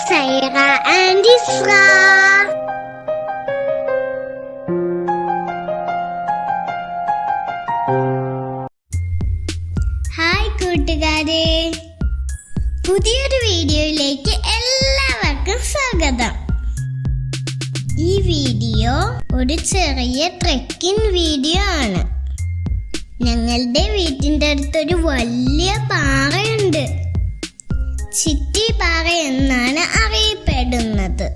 Saira and Isra hi കൂട്ടുകാരെ. പുതിയൊരു വീഡിയോയിലേക്ക് എല്ലാവർക്കും സ്വാഗതം. ഈ വീഡിയോ ഒരു ചെറിയ ട്രെക്കിംഗ് വീഡിയോ ആണ്. ഞങ്ങളുടെ വീട്ടിന്റെ അടുത്തൊരു വലിയ പാറയുണ്ട്. ചിറ്റി പാറ എന്നാണ് അറിയപ്പെടുന്നത്.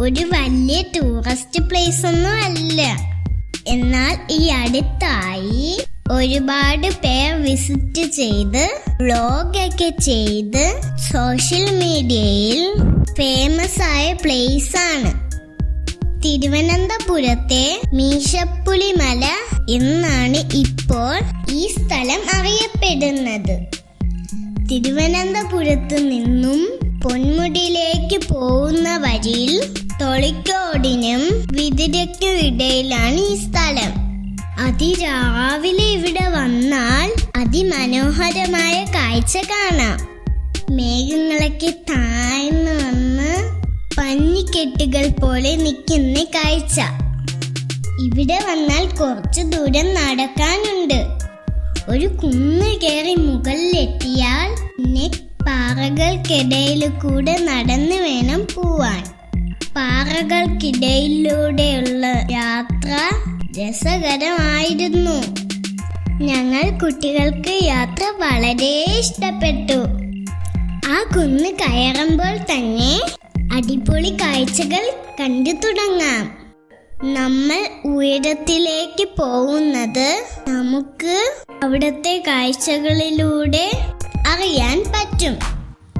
ഒരു വലിയ ടൂറിസ്റ്റ് പ്ലേസ് ഒന്നും അല്ല. എന്നാൽ ഈ അടുത്തായി ഒരുപാട് പേർ വിസിറ്റ് ചെയ്ത് വ്ളോഗൊക്കെ ചെയ്ത് സോഷ്യൽ മീഡിയയിൽ ഫേമസ് ആയ പ്ലേസ് ആണ്. തിരുവനന്തപുരത്തെ മീശപ്പുലിമല എന്നാണ് ഇപ്പോൾ ഈ സ്ഥലം അറിയപ്പെടുന്നത്. തിരുവനന്തപുരത്ത് നിന്നും പൊന്മുടിയിലേക്ക് പോകുന്ന വഴിയിൽ തൊളിക്കോടിനും വിതിരയ്ക്കും ഇടയിലാണ് ഈ സ്ഥലം. അതിരാവിലെ ഇവിടെ വന്നാൽ അതിമനോഹരമായ കാഴ്ച കാണാം. മേഘങ്ങളൊക്കെ താഴ്ന്നു വന്ന് പഞ്ഞിക്കെട്ടുകൾ പോലെ നിൽക്കുന്ന കാഴ്ച. ഇവിടെ വന്നാൽ കുറച്ച് ദൂരം നടക്കാനുണ്ട്. ഒരു കുന്ന് കയറി മുകളിലെത്തിയാൽ പിന്നെ പാറകൾക്കിടയിൽ കൂടെ നടന്നു വേണം പോവാൻ. പാറകൾക്കിടയിലൂടെയുള്ള യാത്ര രസകരമായിരുന്നു. ഞങ്ങൾ കുട്ടികൾക്ക് യാത്ര വളരെ ഇഷ്ടപ്പെട്ടു. ആ കുന്ന് കയറുമ്പോൾ തന്നെ അടിപൊളി കാഴ്ചകൾ കണ്ടു തുടങ്ങാം. നമ്മൾ ഉയരത്തിലേക്ക് പോകുന്നത് നമുക്ക് അവിടുത്തെ കാഴ്ചകളിലൂടെ അറിയാൻ പറ്റും.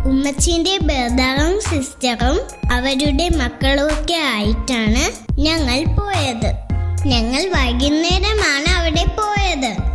ഉമ്മച്ചിന്റെ ബ്രദറും സിസ്റ്ററും അവരുടെ മക്കളും ഒക്കെ ആയിട്ടാണ് ഞങ്ങൾ പോയത്. ഞങ്ങൾ വൈകുന്നേരമാണ് അവിടെ പോയത്.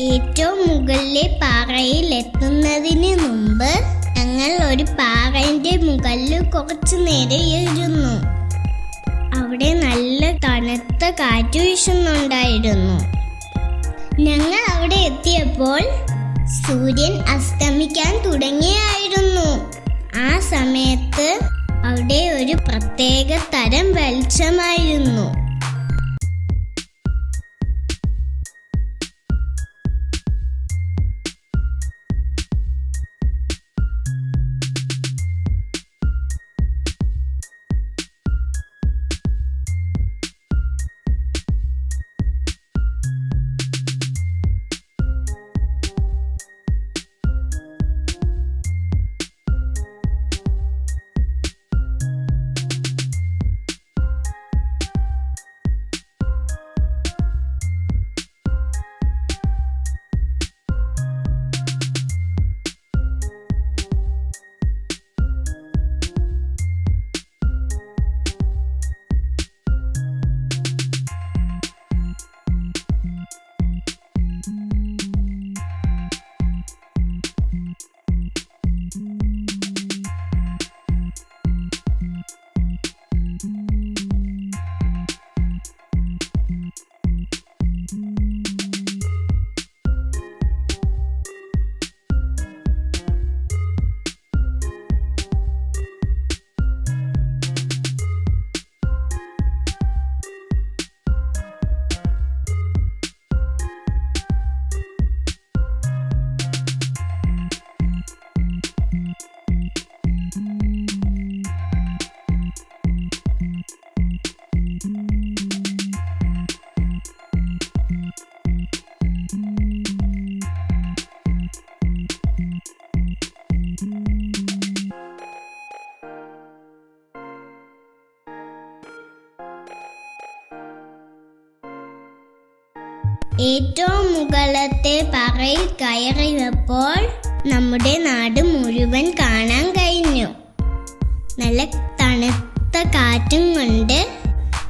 ഏറ്റവും മുകളിലെ പാറയിൽ എത്തുന്നതിന് മുമ്പ് ഞങ്ങൾ ഒരു പാറയുടെ മുകളിൽ കുറച്ചു നേരം ഇരുന്നു. അവിടെ നല്ല തണുത്ത കാറ്റ് വീശുന്നുണ്ടായിരുന്നു. ഞങ്ങൾ അവിടെ എത്തിയപ്പോൾ സൂര്യൻ അസ്തമിക്കാൻ തുടങ്ങിയായിരുന്നു. ആ സമയത്ത് അവിടെ ഒരു പ്രത്യേക തരം വെളിച്ചമായിരുന്നു. ഏറ്റവും മുകളത്തെ പറയിൽ കയറിയപ്പോൾ നമ്മുടെ നാട് മുഴുവൻ കാണാൻ കഴിഞ്ഞു. നല്ല തണുത്ത കാറ്റും കൊണ്ട്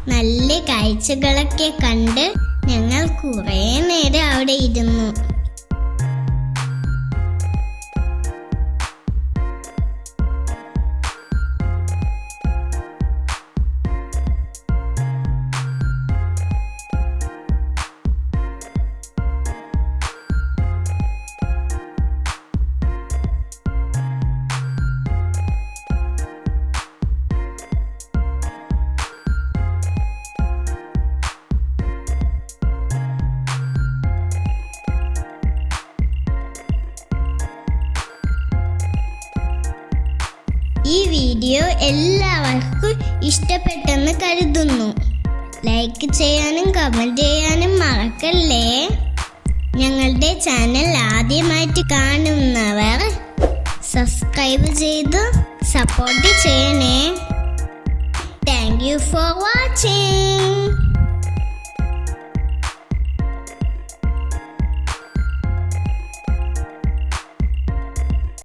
നല്ല കാഴ്ചകളൊക്കെ കണ്ട് ഞങ്ങൾ കുറേ നേരം അവിടെ ഇരുന്നു. ഈ വീഡിയോ എല്ലാവർക്കും ഇഷ്ടപ്പെട്ടെന്ന് കരുതുന്നു. ലൈക്ക് ചെയ്യാനും കമന്റ് ചെയ്യാനും മറക്കല്ലേ? ഞങ്ങളുടെ ചാനൽ ആദ്യമായിട്ട് കാണുന്നവർ സബ്സ്ക്രൈബ് ചെയ്ത് സപ്പോർട്ട് ചെയ്യണേ. Thank you for watching